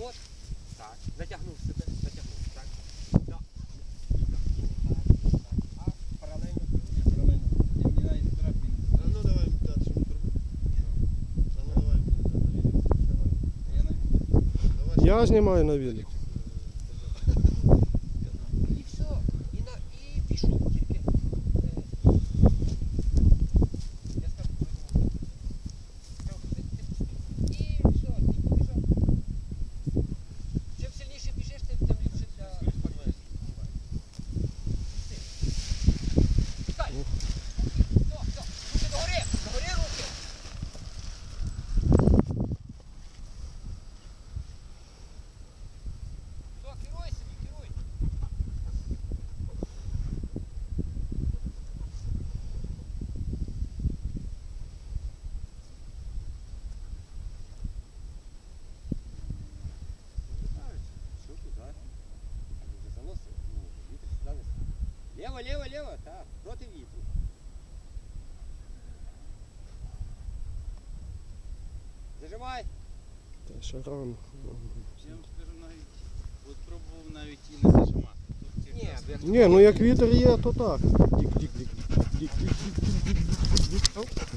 От. Так. Затягнув себе, затягнув. Так. Так. А паралельно Паралельно. І мені навіть страх він. А ну давай, так, що ми зробимо? А ну давай, на відео. Я навіть Давай. Я знімаю на відео. Лево, лево, лево, так, проти вітру. Зажимай. Та ще рано. Я вам скажу навіть, от пробував навіть і не зажимати. Тут ці Ні, часи. як Ні, ну як вітер є, то так. Дік, дік,